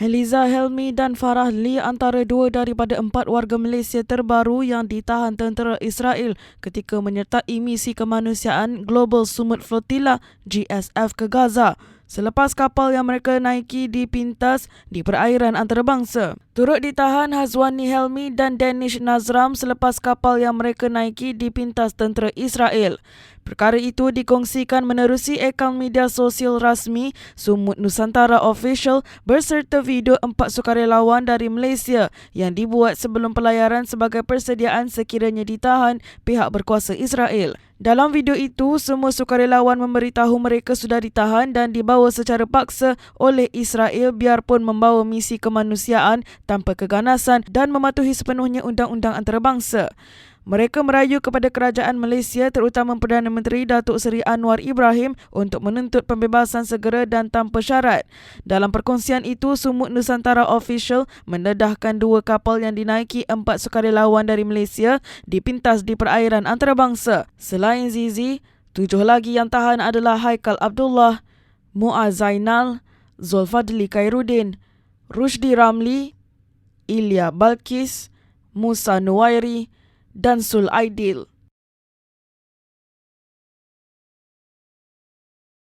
Heliza Helmi dan Farah Lee antara dua daripada empat warga Malaysia terbaru yang ditahan tentera Israel ketika menyertai misi kemanusiaan Global Sumut Flotilla GSF ke Gaza selepas kapal yang mereka naiki dipintas di perairan antarabangsa. Turut ditahan Hazwani Helmi dan Danish Nazram selepas kapal yang mereka naiki dipintas tentera Israel. Perkara itu dikongsikan menerusi akaun media sosial rasmi Sumut Nusantara Official berserta video empat sukarelawan dari Malaysia yang dibuat sebelum pelayaran sebagai persediaan sekiranya ditahan pihak berkuasa Israel. Dalam video itu, semua sukarelawan memberitahu mereka sudah ditahan dan dibawa secara paksa oleh Israel biarpun membawa misi kemanusiaan tanpa keganasan dan mematuhi sepenuhnya undang-undang antarabangsa. Mereka merayu kepada kerajaan Malaysia terutama Perdana Menteri Datuk Seri Anwar Ibrahim untuk menuntut pembebasan segera dan tanpa syarat. Dalam perkongsian itu, Sumut Nusantara Official mendedahkan dua kapal yang dinaiki empat sukarelawan dari Malaysia dipintas di perairan antarabangsa. Selain Zizi, tujuh lagi yang tahan adalah Haikal Abdullah, Muaz Zainal, Zulfadli Khairuddin, Rushdi Ramli, Ilya Balkis, Musa Nuwairi dan Sul Aidil.